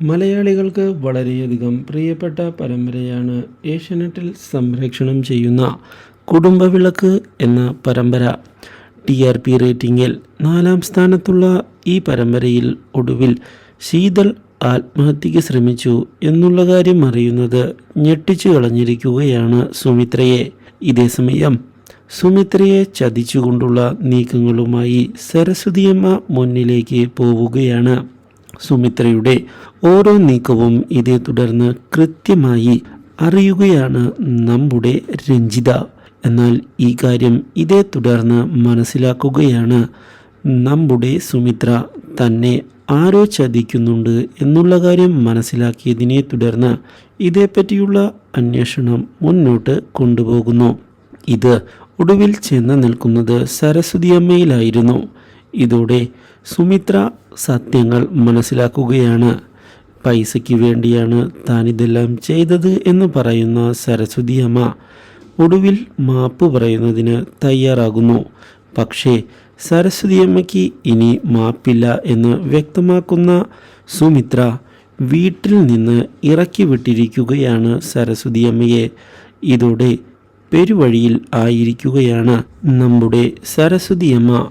മലയാളികൾക്ക് വളരെയധികം പ്രിയപ്പെട്ട പരമ്പരയാണ് ഏഷ്യാനെറ്റിൽ സംരക്ഷണം ചെയ്യുന്ന കുടുംബവിളക്ക് എന്ന പരമ്പര. ടി ആർ പി റേറ്റിംഗിൽ നാലാം സ്ഥാനത്തുള്ള ഈ പരമ്പരയിൽ ഒടുവിൽ ശീതൾ ആത്മഹത്യയ്ക്ക് ശ്രമിച്ചു എന്നുള്ള കാര്യം അറിയുന്നത് ഞെട്ടിച്ചു കളഞ്ഞിരിക്കുകയാണ് സുമിത്രയെ. ഇതേസമയം സുമിത്രയെ ചതിച്ചുകൊണ്ടുള്ള നീക്കങ്ങളുമായി സരസ്വതിയമ്മ മുന്നിലേക്ക് പോവുകയാണ്. സുമിത്രയുടെ ഓരോ നീക്കവും ഇതേ തുടർന്ന് കൃത്യമായി അറിയുകയാണ് നമ്മുടെ രഞ്ജിത. എന്നാൽ ഈ കാര്യം ഇതേ തുടർന്ന് മനസ്സിലാക്കുകയാണ് നമ്മുടെ സുമിത്ര. തന്നെ ആരോ ചതിക്കുന്നുണ്ട് എന്നുള്ള കാര്യം മനസ്സിലാക്കിയതിനെ തുടർന്ന് ഇതേപ്പറ്റിയുള്ള അന്വേഷണം മുന്നോട്ട് കൊണ്ടുപോകുന്നു. ഇത് ഒടുവിൽ ചെന്ന് നിൽക്കുന്നത് സരസ്വതിയമ്മയിലായിരുന്നു ഇതോടെ സുമിത്ര സത്യങ്ങൾ മനസ്സിലാക്കുകയാണ്. പൈസയ്ക്ക് വേണ്ടിയാണ് താനിതെല്ലാം ചെയ്തത് എന്ന് പറയുന്ന സരസ്വതിയമ്മ ഒടുവിൽ മാപ്പ് പറയുന്നതിന് തയ്യാറാകുന്നു. പക്ഷേ സരസ്വതിയമ്മയ്ക്ക് ഇനി മാപ്പില്ല എന്ന് വ്യക്തമാക്കുന്ന സുമിത്ര വീട്ടിൽ നിന്ന് ഇറക്കി വിട്ടിരിക്കുകയാണ് സരസ്വതിയമ്മയെ ഇതോടെ പെരുവഴിയിൽ ആയിരിക്കുകയാണ് നമ്മുടെ സരസ്വതിയമ്മ